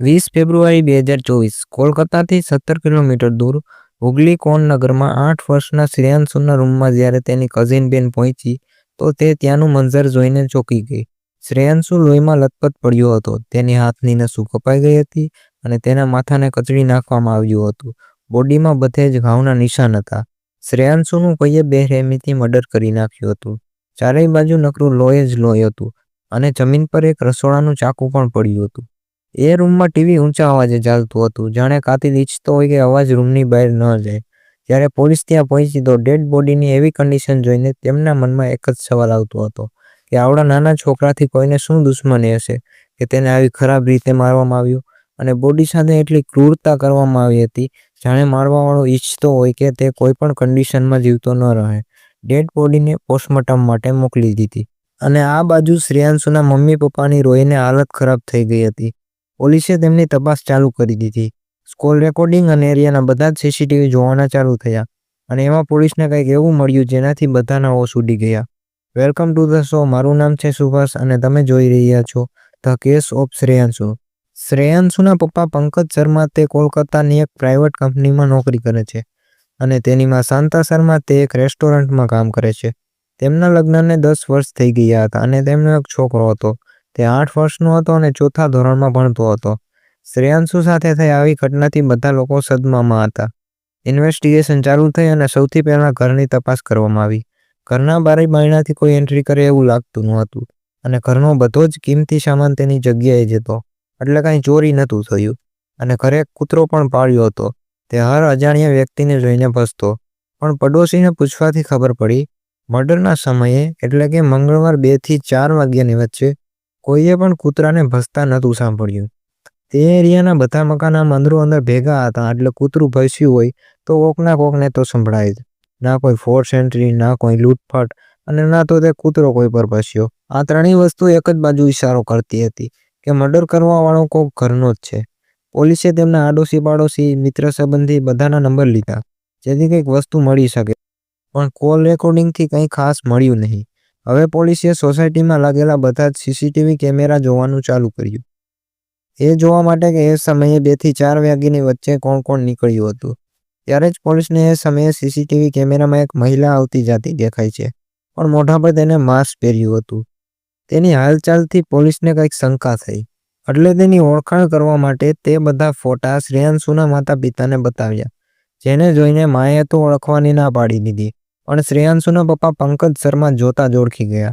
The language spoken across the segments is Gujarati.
વીસ ફેબ્રુઆરી બે હજાર ચોવીસ. કોલકાતાથી સત્તર કિલોમીટર દૂર હુગલી કોન નગરમાં આઠ વર્ષના શ્રેયાંશુના રૂમમાં જ્યારે તેની કઝિન બેન પહોંચી, તો તે ત્યાંનું મંજર જોઈને ચોંકી ગઈ. શ્રેયાંશુ લોહીમાં લથપથ પડ્યો હતો. તેની હાથની નસું કપાઈ ગઈ હતી અને તેના માથાને કચડી નાખવામાં આવ્યું હતું. બોડીમાં બધે જ ઘાવના નિશાન હતા. શ્રેયાંશુનું કોઈએ બેરહેમીથી મર્ડર કરી નાખ્યું હતું. ચારેય બાજુ નકરું લોહી જ લોહી હતું અને જમીન પર એક રસોડાનું ચાકુ પણ પડ્યું હતું. એ રૂમમાં ટીવી ઊંચા અવાજે ચાલતું હતું. જાણે કાતિલ ઈચ્છતો હોય કે અવાજ રૂમની બહાર ન જાય. જ્યારે પોલીસ ત્યાં પહોંચી તો ડેડ બોડીની એવી કન્ડિશન જોઈને તેમના મનમાં એક જ સવાલ આવતો હતો કે આવડા નાના છોકરાથી કોઈને શું દુશ્મની હશે? કે તેને આવી ખરાબ રીતે મારવામાં આવ્યું? અને બોડી સાથે એટલી ક્રૂરતા કરવામાં આવી હતી, જાણે મારવાવાળો ઈચ્છતો હોય કે તે કોઈ પણ કન્ડિશનમાં જીવતો ન રહે. ડેડ બોડીને પોસ્ટમોર્ટમ માટે મોકલી દીધી. અને આ બાજુ શ્રેયાંશુના મમ્મી પપ્પાની રોઈને હાલત ખરાબ થઈ ગઈ હતી. પોલીસે તેમની તપાસ ચાલુ કરી દીધી. સ્કોલ રેકોર્ડિંગ અને એરિયાના બધા જ સીસીટીવી જોવાના ચાલુ થયા અને એમાં પોલીસને કંઈક એવું મળ્યું જેનાથી બધાના હોશ ઉડી ગયા. વેલકમ ટુ ધ શો, મારું નામ છે સુભાષ અને તમે જોઈ રહ્યા છો ધ કેસ ઓફ શ્રેયાંશુ. શ્રેયાંશુના પપ્પા પંકજ શર્મા તે કોલકાતાની એક પ્રાઇવેટ કંપનીમાં નોકરી કરે છે અને તેની માં શાંતા શર્મા તે એક રેસ્ટોરન્ટમાં કામ કરે છે. તેમના લગ્નને દસ વર્ષ થઈ ગયા હતા અને તેમનો એક છોકરો હતો. તે આઠ વર્ષનો હતો અને ચોથા ધોરણમાં ભણતો હતો. શ્રેયાંશુ સાથે થઈ આવી ઘટનાથી બધા લોકો સદમામાં હતા. ઇન્વેસ્ટિગેશન ચાલુ થઈ અને સૌથી પહેલાં ઘરની તપાસ કરવામાં આવી. ઘરના બારી બારણાથી કોઈ એન્ટ્રી કરે એવું લાગતું ન હતું અને ઘરનો બધો જ કિંમતી સામાન તેની જગ્યાએ જતો. એટલે કાંઈ ચોરી નહોતું થયું અને ઘરે કૂતરો પણ પાળ્યો હતો. તે હર અજાણ્યા વ્યક્તિને જોઈને ભસતો. પણ પડોશીને પૂછવાથી ખબર પડી, મર્ડરના સમયે એટલે કે મંગળવાર બેથી ચાર વાગ્યાની વચ્ચે કોઈએ પણ કૂતરાને ભસતા નહોતું સાંભળ્યું. તે એરિયાના બધા મકાના મંદરો અંદરો ભેગા હતા, એટલે કૂતરું ભસ્યું હોય તો કોકના કોકને તો સંભળાય જ. ના કોઈ ફોર્સ એન્ટ્રી ના કોઈ લૂંટફાટ, અને ના તો તે કૂતરો કોઈ પર ભસ્યો. આ ત્રણેય વસ્તુ એક જ બાજુ ઇશારો કરતી હતી કે મર્ડર કરવાવાળો કોક ઘરનો જ છે. પોલીસે તેમના આડોશી પાડોશી મિત્ર સંબંધી બધાના નંબર લીધા, જેથી કંઈક વસ્તુ મળી શકે. પણ કોલ રેકોર્ડિંગથી કંઈ ખાસ મળ્યું નહીં. હવે પોલીસે સોસાયટીમાં લાગેલા બધા જ સીસીટીવી કેમેરા જોવાનું ચાલુ કર્યું. એ જોવા માટે કે એ સમયે બેથી ચાર વાગ્યાની વચ્ચે કોણ કોણ નીકળ્યું હતું. ત્યારે જ પોલીસને એ સમયે સીસીટીવી કેમેરામાં એક મહિલા આવતી જાતી દેખાય છે, પણ મોઢા પર તેને માસ્ક પહેર્યું હતું. તેની હાલચાલથી પોલીસને કંઈક શંકા થઈ. એટલે તેની ઓળખાણ કરવા માટે તે બધા ફોટા શ્રેયાંશુના માતા પિતાને બતાવ્યા, જેને જોઈને માએ તો ઓળખવાની ના પાડી દીધી. પણ શ્રેયાંશુના પપ્પા પંકજ શર્મા જોતા જ ઓળખી ગયા.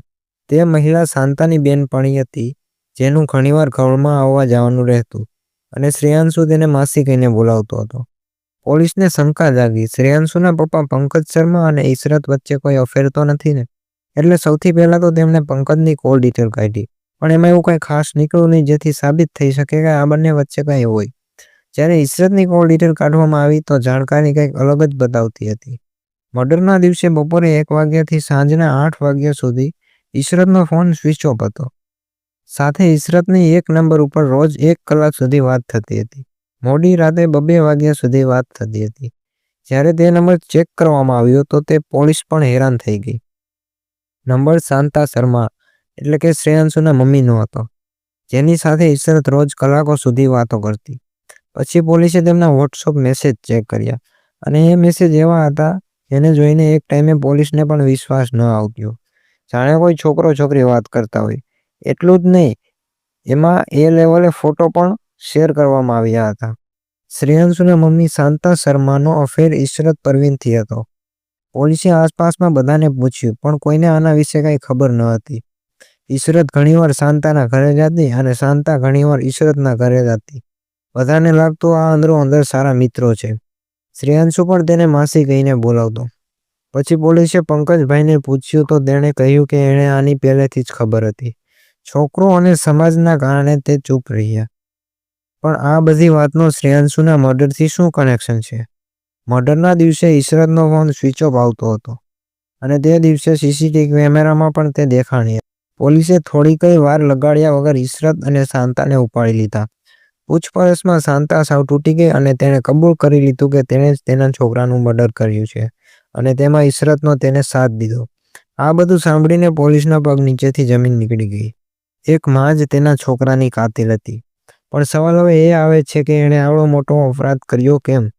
તે મહિલા શાંતાની બેનપણી હતી, જેનું ઘણીવાર ઘરમાં આવવા જવાનું રહેતું અને શ્રેયાંશુ તેને માસી કહીને બોલાવતો હતો. પોલીસને શંકા જાગી. શ્રેયાંશુના પપ્પા પંકજ શર્મા અને ઈશરત વચ્ચે કોઈ અફેર તો નથી ને? એટલે સૌથી પહેલાં તો તેમણે પંકજની કોલ ડિટેલ કાઢી. પણ એમાં એવું કંઈ ખાસ નીકળ્યું નહીં, જેથી સાબિત થઈ શકે કે આ બંને વચ્ચે કંઈ હોય. જ્યારે ઈશરતની કોલ ડિટેલ કાઢવામાં આવી તો જાણકારી કંઈક અલગ જ બતાવતી હતી. મર્ડરના દિવસે બપોરે એક વાગ્યાથી સાંજના આઠ વાગ્યા સુધી ઈશરતનો ફોન સ્વિચ ઓફ હતો. સાથે ઈશરતની એક નંબર ઉપર રોજ એક કલાક સુધી વાત થતી હતી. મોડી રાતે બબે વાગ્યા સુધી વાત થતી હતી. જ્યારે તે નંબર ચેક કરવામાં આવ્યો તો તે પોલીસ પણ હેરાન થઈ ગઈ. નંબર શાંતા શર્મા, એટલે કે શ્રેયાંશુના મમ્મીનો હતો. જેની સાથે ઈશરત રોજ કલાકો સુધી વાતો કરતી. પછી પોલીસે તેમના વોટ્સઅપ મેસેજ ચેક કર્યા. અને એ મેસેજ એવા હતા જેને જોઈને એક ટાઈમે પોલીસને પણ વિશ્વાસ ન આવતો જાણે કોઈ છોકરો છોકરી વાત કરતા હોય. એટલું જ નહીં, એમાં એ લેવલે ફોટો પણ શેર કરવામાં આવ્યા હતા. શ્રેયાંશુના મમ્મી શાંતા શર્માનો અફેર ઈશરત પરવીનથી હતો. પોલીસે આસપાસમાં બધાને પૂછ્યું, પણ કોઈને આના વિશે કંઈ ખબર ન હતી. ઈશરત ઘણીવાર શાંતાના ઘરે જતી અને શાંતા ઘણીવાર ઈશરતના ઘરે જતી. બધાને લાગતું આ અંદરો અંદર સારા મિત્રો છે. શ્રેયાંશુ પણ તેને માસી કહીને બોલાવતો. પછી પોલીસે પંકજભાઈને પૂછ્યું તો તેણે કહ્યું કે એણે આની પહેલેથી જ ખબર હતી. છોકરો અને સમાજના કારણે તે ચૂપ રહ્યા. પણ આ બધી વાતનો શ્રેયાંશુના મર્ડરથી શું કનેક્શન છે? મર્ડરના દિવસે ઈશરતનો ફોન સ્વિચ ઓફ આવતો હતો. અને તે દિવસે સીસીટીવી કેમેરામાં પણ તે દેખાણી પોલીસે થોડી કઈ વાર લગાડ્યા વગર ઈશરત અને શાંતાને ઉપાડી લીધા. પૂછપરછમાં શાંતા સાવ તૂટી ગઈ અને તેણે કબૂલ કરી લીધું કે તેણે જ તેના છોકરાનું મર્ડર કર્યું છે અને તેમાં ઈશરતનો તેને સાથ દીધો આ બધું સાંભળીને પોલીસના પગ નીચેથી જમીન નીકળી ગઈ એક માં જ તેના છોકરાની કાતિલ હતી પણ સવાલ હવે એ આવે છે કે એણે આવડો મોટો અપરાધ કર્યો કેમ?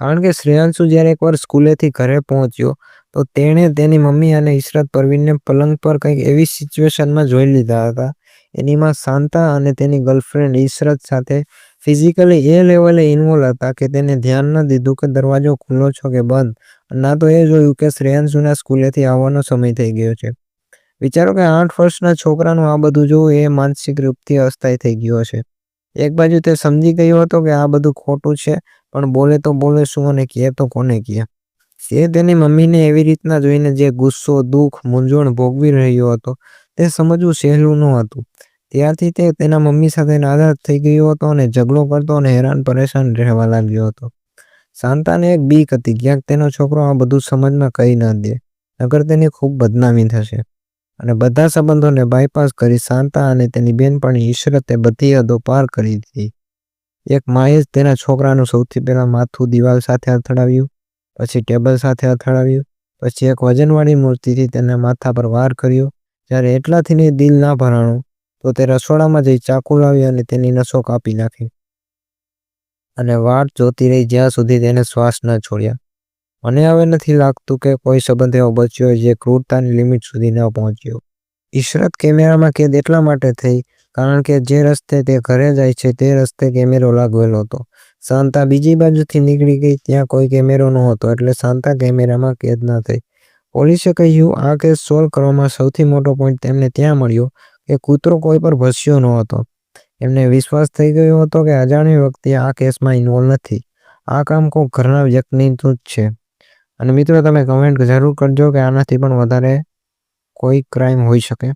કારણ કે શ્રેયાંશુ જ્યારે એકવાર સ્કૂલેથી ઘરે પહોંચ્યો, તો તેણે તેની મમ્મી અને ઇશરત પરવીનને પલંગ પર કંઈક એવી સિચ્યુએશનમાં જોઈ લીધા હતા. એની માં શાંતા અને તેની ગર્લફ્રેન્ડ ઈશરત સાથે ફિઝિકલી એ લેવલે ઇન્વોલ્વ હતા કે તેને ધ્યાન ન દીધું કે દરવાજો ખુલ્લો છો કે બંધ. ના તો એ જોયું કે શ્રેયાંશુના સ્કૂલેથી આવવાનો સમય થઈ ગયો છે. વિચારો કે આઠ વર્ષના છોકરાનું આ બધું જોવું એ માનસિક રૂપથી અસ્થાયી થઈ ગયો છે એક બાજુ તે સમજી ગયો હતો કે આ બધું ખોટું છે પણ બોલે તો બોલે શું અને કહે તો કોને કહે? તે તેની મમ્મીને એવી રીતના જોઈને જે ગુસ્સો, દુઃખ, મૂંઝવણ ભોગવી રહ્યો હતો તે સમજવું સહેલું નહોતું. ત્યારથી તે તેના મમ્મી સાથે નારાજ થઈ ગયો હતો અને ઝઘડો કરતો અને હેરાન પરેશાન રહેવા લાગ્યો હતો. શાંતાને એક બીક હતી ક્યાંક તેનો છોકરો આ બધું સમજમાં કહી ન દે, નગર તેની ખૂબ બદનામી થશે. અને બધા સંબંધોને બાયપાસ કરી શાંતા અને તેની બહેનપણી ઈશરતે બધી હદો પાર કરી દીધી. એક માએ જ તેના છોકરાનું સૌથી પહેલાં માથું દિવાલ સાથે અથડાવ્યું, પછી ટેબલ સાથે અથડાવ્યું, પછી એક વજનવાળી મૂર્તિથી તેના માથા પર વાર કર્યો. જ્યારે એટલાથી દિલ ના ભરાણું તો તે રસોડામાં જઈ ચાકુ લાવી અને તેની નસો કાપી નાખી. અને વાટ જોતી રહી જ્યાં સુધી તેને શ્વાસ ન છોડ્યા. મને હવે નથી લાગતું કે કોઈ સંબંધ એવો બચ્યો જે ક્રૂરતાની લિમિટ સુધી ન પહોંચ્યો. ઈશરત કેમેરામાં કેદ એટલા માટે થઈ કારણ કે જે રસ્તે તે ઘરે જાય છે તે રસ્તે કેમેરો લાગેલો હતો. શાંતા બીજી બાજુથી નીકળી ગઈ ત્યાં કોઈ કેમેરો નહોતો એટલે શાંતા કેમેરામાં કેદ ન થઈ. પોલીસે કહ્યું, આ કેસ સોલ્વ કરવામાં સૌથી મોટો પોઈન્ટ તેમને ત્યાં મળ્યો કે કૂતરો કોઈ પર ભસ્યો ન હતો એમને વિશ્વાસ થઈ ગયો હતો કે અજાણી વ્યક્તિ આ કેસમાં ઇન્વોલ્વ નથી. આ કામ કોઈ ઘરના વ્યક્તિનું જ છે. અને મિત્રો, તમે કમેન્ટ જરૂર કરજો કે આનાથી પણ વધારે કોઈ ક્રાઇમ હોઈ શકે.